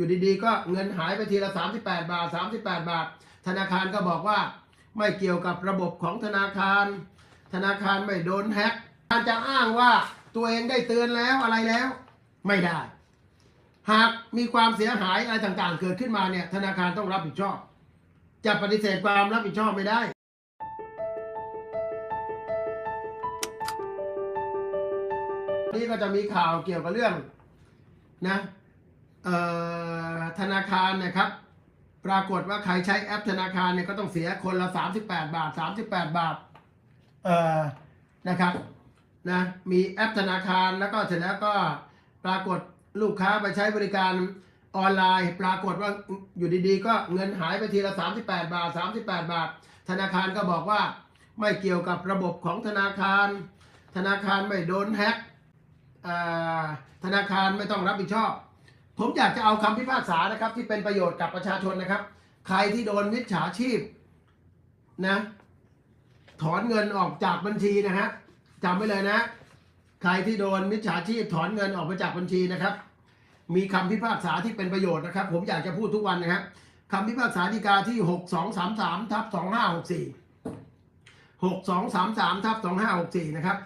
อยู่ดีๆ ก็เงินหายไปทีละ 38 บาท 38 บาท ธนาคารก็บอกว่าไม่เกี่ยวกับระบบของธนาคาร ธนาคารไม่โดนแฮ็กการจะอ้างว่าตัวเองได้เตือนแล้วอะไรแล้ว ไม่ได้ หากมีความเสียหายอะไรต่างๆ เกิดขึ้นมาเนี่ยธนาคารต้องรับผิดชอบ จะปฏิเสธความรับผิดชอบไม่ได้นี่ก็จะมีข่าวเกี่ยวกับเรื่องนะ ธนาคารนะครับ ปรากฏว่าใครใช้แอปธนาคารเนี่ยก็ต้องเสียคนละ 38 บาท 38 บาทเออนะครับนะมีแอปธนาคารแล้วก็เสร็จแล้วก็ปรากฏลูกค้าไปใช้บริการออนไลน์ ปรากฏว่าอยู่ดีๆ ก็เงินหายไปทีละ 38 บาท 38 บาท ธนาคารก็บอกว่าไม่เกี่ยวกับระบบของธนาคาร ธนาคารไม่โดนแฮ็กธนาคารไม่ต้องรับผิดชอบ ผมอยากจะเอาคำพิพากษานะครับ ที่เป็นประโยชน์กับประชาชนนะครับ ใครที่โดนมิจฉาชีพนะถอนเงินออกจากบัญชีนะฮะจำไว้เลยนะ ใครที่โดนมิจฉาชีพถอนเงินออกมาจากบัญชีนะครับ มีคำพิพากษาที่เป็นประโยชน์นะครับ ผมอยากจะพูดทุกวันนะครับคำพิพากษาฎีกาที่ 6233ทับ2564 6233ทับ2564 นะครับ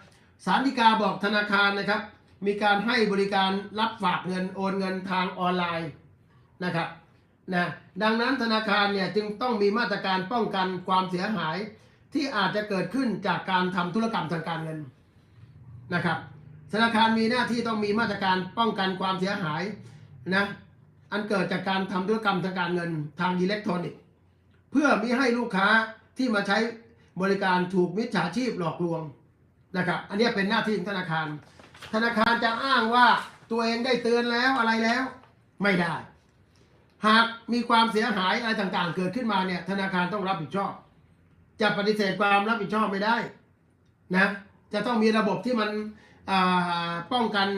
สารฎีกาบอกธนาคารนะครับ มีการให้บริการรับฝากเงินโอนเงินทางออนไลน์นะครับนะดังนั้นธนาคารเนี่ยจึงต้องมีมาตรการป้องกันความเสียหายที่อาจจะเกิดขึ้นจากการทำธุรกรรมทางการเงินนะครับ ธนาคารมีหน้าที่ต้องมีมาตรการป้องกันความเสียหายนะอันเกิดจากการทำธุรกรรมทางการเงินทางอิเล็กทรอนิกส์ เพื่อมิให้ลูกค้าที่มาใช้บริการถูกมิจฉาชีพหลอกลวงนะครับ อันนี้เป็นหน้าที่ของธนาคาร ธนาคารจะอ้างว่าตัวเองได้เตือนแล้วอะไรแล้ว ไม่ได้ หากมีความเสียหายอะไรต่างๆ เกิดขึ้นมาเนี่ย ธนาคารต้องรับผิดชอบ จะปฏิเสธความรับผิดชอบไม่ได้นะจะต้องมีระบบที่มันป้องกัน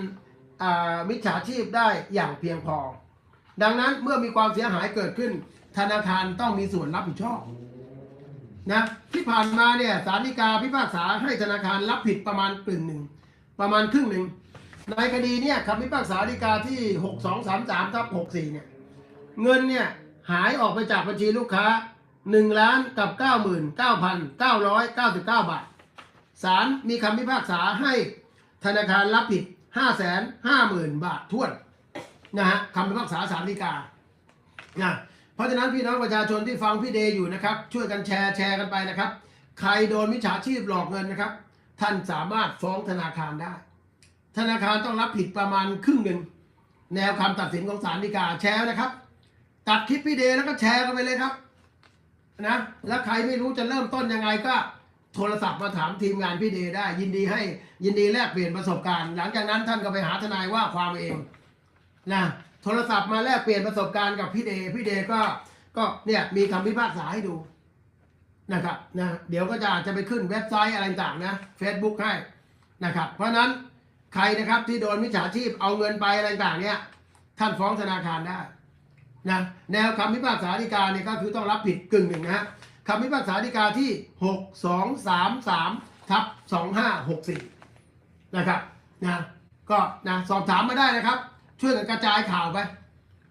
มิจฉาชีพได้อย่างเพียงพอ ดังนั้นเมื่อมีความเสียหายเกิดขึ้น ธนาคารต้องมีส่วนรับผิดชอบนะที่ผ่านมาเนี่ยศาลฎีกาพิพากษาให้ธนาคารรับผิดประมาณกึ่งหนึ่ง ประมาณครึ่งหนึ่ง ในคดีเนี่ยคำพิพากษาฎีกาที่ 6233ทับ64 เนี่ย เงินเนี่ย หายออกไปจากบัญชีลูกค้า1ล้านกับ 99,999 บาทศาลมีคำพิพากษาให้ธนาคารรับผิด 550,000 บาททวนนะฮะคำพิพากษาศาลฎีกานะเพราะฉะนั้นพี่น้องประชาชนที่ฟังพี่เดย์อยู่นะครับ ช่วยกันแชร์แชร์กันไปนะครับ ใครโดนมิจฉาชีพหลอกเงินนะครับ ท่านสามารถฟ้องธนาคารได้ ธนาคารต้องรับผิดประมาณครึ่งหนึ่ง แนวคำตัดสินของศาลฎีกาแชร์นะครับ ตัดคลิปพี่เดย์แล้วก็แชร์กันไปเลยครับนะแล้วใครไม่รู้จะเริ่มต้นยังไงก็โทรศัพท์มาถามทีมงานพี่เดย์ได้ ยินดีให้ยินดีแลกเปลี่ยนประสบการณ์ หลังจากนั้นท่านก็ไปหาทนายว่าความเองนะโทรศัพท์มาแลกเปลี่ยนประสบการณ์กับพี่เดย์พี่เดย์ก็ก็เนี่ยมีคำพิพากษาให้ดู นะครับนะเดี๋ยวก็จะอาจจะไปขึ้นเว็บไซต์อะไรต่างนะ Facebook ให้นะครับเพราะนั้นใครนะครับที่โดนมิจฉาชีพเอาเงินไปอะไรต่างเนี่ยท่านฟ้องธนาคารได้นะแนวคำพิพากษาฎีกาเนี่ยก็คือต้องรับผิดกึ่งหนึ่งนะฮะคำพิพากษาฎีกาที่ 6233ทับ2564นะครับนะก็นะสอบถามมาได้นะครับ ช่วยกันกระจายข่าวไป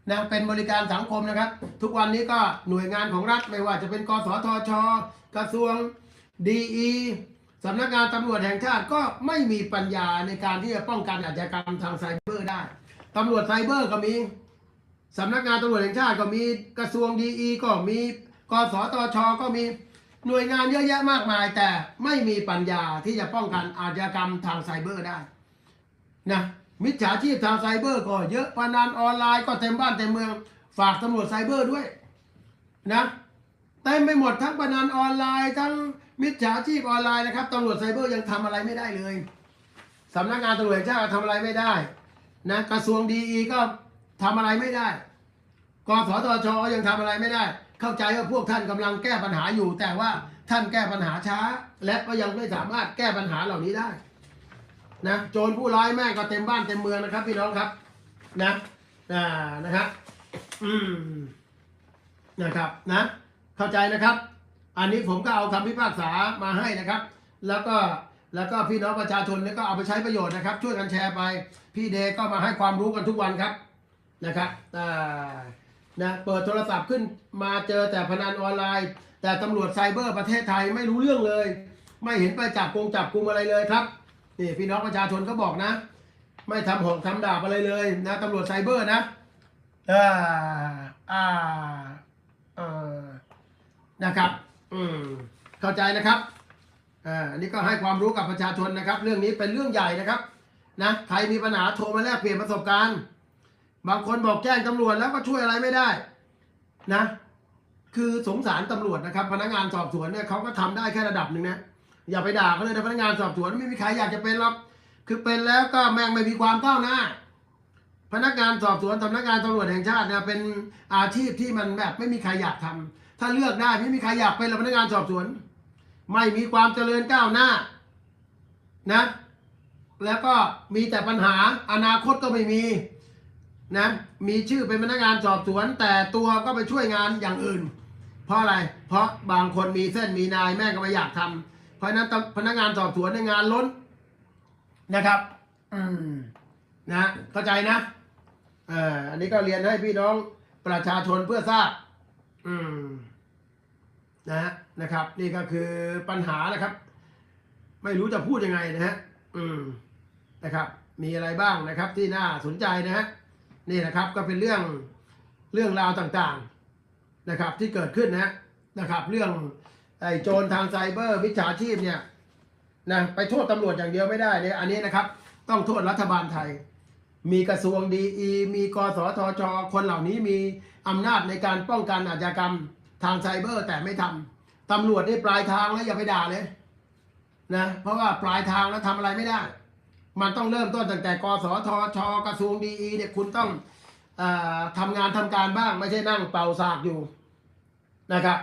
นะเป็นบริการสังคมนะครับ ทุกวันนี้ก็หน่วยงานของรัฐไม่ว่าจะเป็นกสทช กระทรวงดีอีสำนักงานตำรวจแห่งชาติก็ไม่มีปัญญาในการที่จะป้องกันอาชญากรรมทางไซเบอร์ได้ตำรวจไซเบอร์ก็มีสำนักงานตำรวจแห่งชาติก็มีกระทรวงดีอีก็มีกสทช ก็มีหน่วยงานเยอะแยะมากมาย แต่ไม่มีปัญญาที่จะป้องกันอาชญากรรมทางไซเบอร์ได้นะ มิจฉาชีพทางไซเบอร์ก็เยอะพนันออนไลน์ก็เต็มบ้านเต็มเมือง ฝากตำรวจไซเบอร์ด้วยนะเต็มไปหมดทั้งพนันออนไลน์ทั้งมิจฉาชีพออนไลน์นะครับตำรวจไซเบอร์ยังทำอะไรไม่ได้เลยสำนักงานตำรวจแห่งชาติทำอะไรไม่ได้นะกระทรวงดีอีก็ทำอะไรไม่ได้กสทชยังทำอะไรไม่ได้ เข้าใจว่าพวกท่านกำลังแก้ปัญหาอยู่ แต่ว่าท่านแก้ปัญหาช้า และก็ยังไม่สามารถแก้ปัญหาเหล่านี้ได้ นะโจรผู้ร้ายแม่งก็เต็มบ้านเต็มเมืองนะครับพี่น้องครับ นะอ่านะครับอืมนะครับนะ เข้าใจนะครับ อันนี้ผมก็เอาคำพิพากษามาให้นะครับ แล้วก็แล้วก็พี่น้องประชาชนเนี่ยก็เอาไปใช้ประโยชน์นะครับ ช่วยกันแชร์ไป พี่เดก็มาให้ความรู้กันทุกวันครับนะครับอ่านะเปิดโทรศัพท์ขึ้นมาเจอแต่พนันออนไลน์ แต่ตำรวจไซเบอร์ประเทศไทยไม่รู้เรื่องเลย ไม่เห็นไปจับกงจับกุมอะไรเลยครับ นี่พี่น้องประชาชนก็บอกนะ ไม่ทำหอกทำดาบอะไรเลยนะตำรวจไซเบอร์นะอ่าอ่าอ่านะครับ อืมเข้าใจนะครับอ่าอันนี้ก็ให้ความรู้กับประชาชนนะครับ เรื่องนี้เป็นเรื่องใหญ่นะครับนะใครมีปัญหาโทรมาแลกเปลี่ยนประสบการณ์ บางคนบอกแจ้งตำรวจแล้วก็ช่วยอะไรไม่ได้นะ คือสงสารตำรวจนะครับ พนักงานสอบสวนเนี่ยเขาก็ทำได้แค่ระดับหนึ่งนะ อย่าไปด่าเขาเลยนะพนักงานสอบสวนไม่มีใครอยากจะเป็นหรอกคือเป็นแล้วก็แม่งไม่มีความก้าวหน้า พนักงานสอบสวนสำนักงานตำรวจแห่งชาติเนี่ยเป็นอาชีพที่มันแบบไม่มีใครอยากทำถ้าเลือกได้ไม่มีใครอยากเป็นหรอกพนักงานสอบสวน ไม่มีความเจริญก้าวหน้านะ แล้วก็มีแต่ปัญหาอนาคตก็ไม่มีนะมีชื่อเป็นพนักงานสอบสวน แต่ตัวก็ไปช่วยงานอย่างอื่น เพราะอะไร เพราะบางคนมีเส้นมีนายแม่ก็ไม่อยากทำเพ ราะฉะนั้นพนักงานสอบสวนในยงานล้นนะครับ อืมนะเข้าใจนะเอ่ออันนี้ก็เรียนให้พี่น้องประชาชนเพื่อทราบ อืม นะนะครับ นี่ก็คือปัญหานะครับ ไม่รู้จะพูดยังไงนะฮะอืมนะครับ มีอะไรบ้างนะครับ ที่น่าสนใจนะฮะนี่นะครับก็เป็นเรื่องเรื่องราวต่างๆ นะครับ ที่เกิดขึ้นนะฮะนะครับ เรื่อง ไอ้โจรทางไซเบอร์วิชาชีพเนี่ยนะไปโทษตำรวจอย่างเดียวไม่ได้เนี่ยอันนี้นะครับ ต้องโทษรัฐบาลไทย มีกระทรวงดีอีมีกสทช คนเหล่านี้มีอำนาจในการป้องกันอาชญากรรมทางไซเบอร์แต่ไม่ทำตำรวจนี่ปลายทางแล้วอย่าไปด่าเลยนะเพราะว่าปลายทางแล้วทำอะไรไม่ได้ มันต้องเริ่มต้นตั้งแต่กสทช กระทรวงดีอีเนี่ยคุณต้องอทำงานทำการบ้างไม่ใช่นั่งเป่าสากอยู่นะครับ